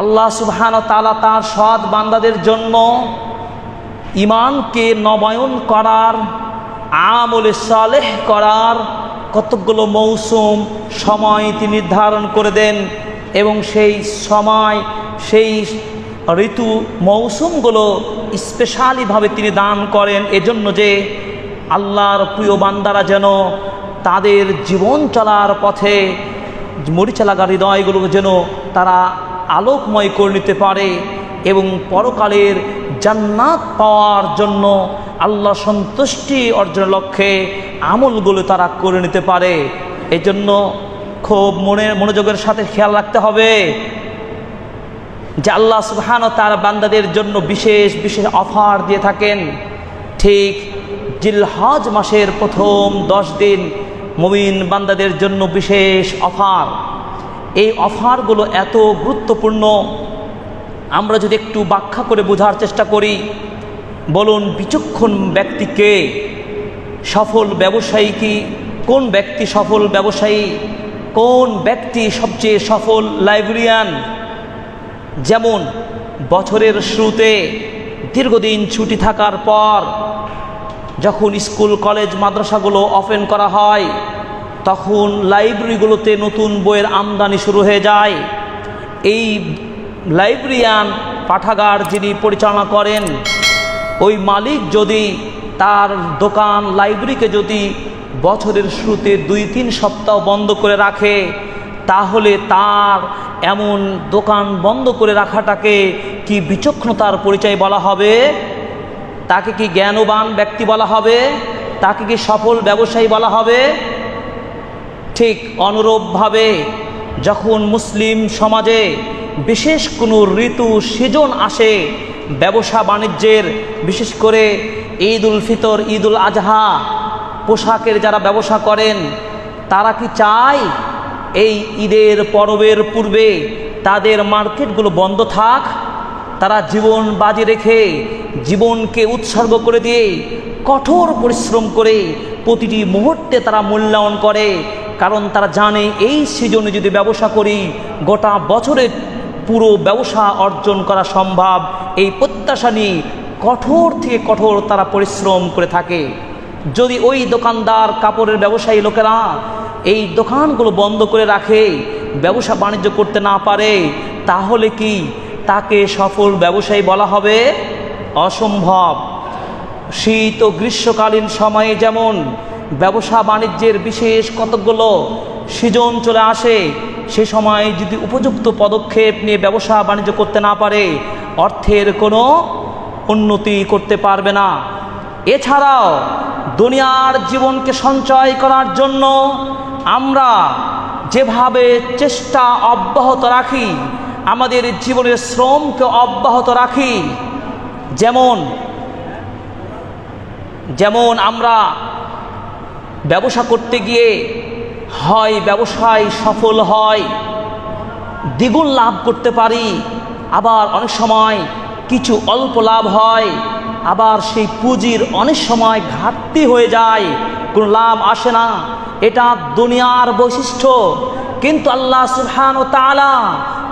আল্লাহ সুবহান তালা তার সৎ বান্দাদের জন্য ইমানকে নবায়ন করার, আমলে সালেহ করার কতকগুলো মৌসুম সময় তিনি নির্ধারণ করে দেন এবং সেই সময়, সেই ঋতু মৌসুমগুলো স্পেশালিভাবে তিনি দান করেন। এজন্য যে আল্লাহর প্রিয় বান্দারা যেন তাদের জীবন চলার পথে মরিচা লাগা হৃদয়গুলো যেন তারা আলোকময় করে নিতে পারে এবং পরকালের জান্নাত পাওয়ার জন্য আল্লাহ সন্তুষ্টি অর্জনের লক্ষ্যে আমলগুলো তারা করে নিতে পারে। এই জন্য খুব মনে, মনোযোগের সাথে খেয়াল রাখতে হবে যে আল্লাহ সুবহান তার বান্দাদের জন্য বিশেষ বিশেষ অফার দিয়ে থাকেন। ঠিক জিলহজ মাসের প্রথম দশ দিন মুমিন বান্দাদের জন্য বিশেষ অফার। এই অফারগুলো এত গুরুত্বপূর্ণ। আমরা যদি একটু ব্যাখ্যা করে বোঝার চেষ্টা করি, বলুন বিচক্ষণ ব্যক্তিকে সফল ব্যবসায়ী কি? কোন ব্যক্তি সফল ব্যবসায়ী? কোন ব্যক্তি সবচেয়ে সফল লাইব্রেরিয়ান? যেমন, বছরের শুরুতে দীর্ঘদিন ছুটি থাকার পর যখন স্কুল, কলেজ, মাদ্রাসাগুলো ওপেন করা হয় তখন লাইব্রেরিগুলোতে নতুন বইয়ের আমদানি শুরু হয়ে যায়। এই লাইব্রেরিয়ান পাঠাগার যিনি পরিচালনা করেন, ওই মালিক যদি তার দোকান লাইব্রেরিকে যদি বছরের শুরুতে দুই তিন সপ্তাহ বন্ধ করে রাখে, তাহলে তার এমন দোকান বন্ধ করে রাখাটাকে কি বিচক্ষণতার পরিচয় বলা হবে? তাকে কি জ্ঞানবান ব্যক্তি বলা হবে? তাকে কি সফল ব্যবসায়ী বলা হবে? ঠিক অনুরূপভাবে যখন মুসলিম সমাজে বিশেষ কোনো ঋতু, সিজন আসে, ব্যবসা বাণিজ্যের, বিশেষ করে ঈদ উল ফিতর ঈদ উল আজহা, পোশাকের যারা ব্যবসা করেন, তারা কি চায় এই ঈদের পরবের পূর্বে তাদের মার্কেটগুলো বন্ধ থাক? তারা জীবন বাজি রেখে জীবনকে উৎসর্গ করে দিয়ে কঠোর পরিশ্রম করে প্রতিটি মুহূর্তে তারা মূল্যায়ন করে। কারণ তারা জানে এই সিজনে যদি ব্যবসা করি, গোটা বছরের পুরো ব্যবসা অর্জন করা সম্ভব। এই প্রত্যাশা নিয়ে কঠোর থেকে কঠোর তারা পরিশ্রম করে থাকে। যদি ওই দোকানদার, কাপড়ের ব্যবসায়ী লোকেরা এই দোকানগুলো বন্ধ করে রাখে, ব্যবসা বাণিজ্য করতে না পারে, তাহলে কি তাকে সফল ব্যবসায়ী বলা হবে? অসম্ভব। শীত ও গ্রীষ্মকালীন সময়ে যেমন ব্যবসা বাণিজ্যের বিশেষ কতকগুলো সিজন চলে আসে, সে সময় যদি উপযুক্ত পদক্ষেপ নিয়ে ব্যবসা বাণিজ্য করতে না পারে, অর্থের কোনো উন্নতি করতে পারবে না। এছাড়াও দুনিয়ার জীবনকে সঞ্চয় করার জন্য আমরা যেভাবে চেষ্টা অব্যাহত রাখি, আমাদের জীবনের শ্রমকে অব্যাহত রাখি, যেমন যেমন আমরা ব্যবসা করতে গিয়ে হয়, ব্যবসায় সফল হয়, দ্বিগুণ লাভ করতে পারি, আবার অনেক সময় কিছু অল্প লাভ হয়, আবার সেই পুঁজির অনেক সময় ঘাটতি হয়ে যায়, কোনো লাভ আসে না। এটা দুনিয়ার বৈশিষ্ট্য। কিন্তু আল্লাহ সুবহান ও তালা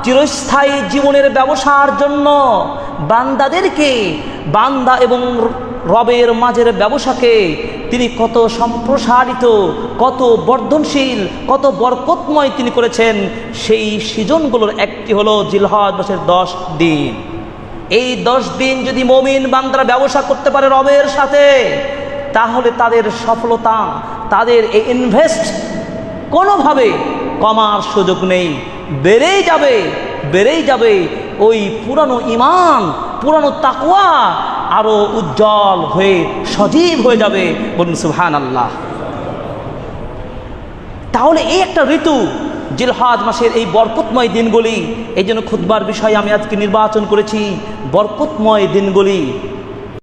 চিরস্থায়ী জীবনের ব্যবসার জন্য বান্দাদেরকে বান্দা এবং রবের মাঝের ব্যবসাকে তিনি কত সম্প্রসারিত, কত বর্ধনশীল, কত বরকতময় তিনি করেছেন। সেই সিজনগুলোর একটি হলো জিলহজ মাসের দশ দিন। এই দশ দিন যদি মমিন বান্দারা ব্যবসা করতে পারে রবের সাথে, তাহলে তাদের সফলতা, তাদের এই ইনভেস্ট কোনোভাবে কমার সুযোগ নেই। বেড়েই যাবে বেড়েই যাবে। ওই পুরানো ইমান পুরানো তাকুয়া আরও উজ্জ্বল হয়ে সজীব হয়ে যাবে। বলুন সুহান আল্লাহ তাহলে এই একটা ঋতু, জিলহাজ মাসের এই বরকতময় দিনগুলি, এই জন্য খুদবার বিষয়ে আমি আজকে নির্বাচন করেছি, বরকতময় দিনগুলি।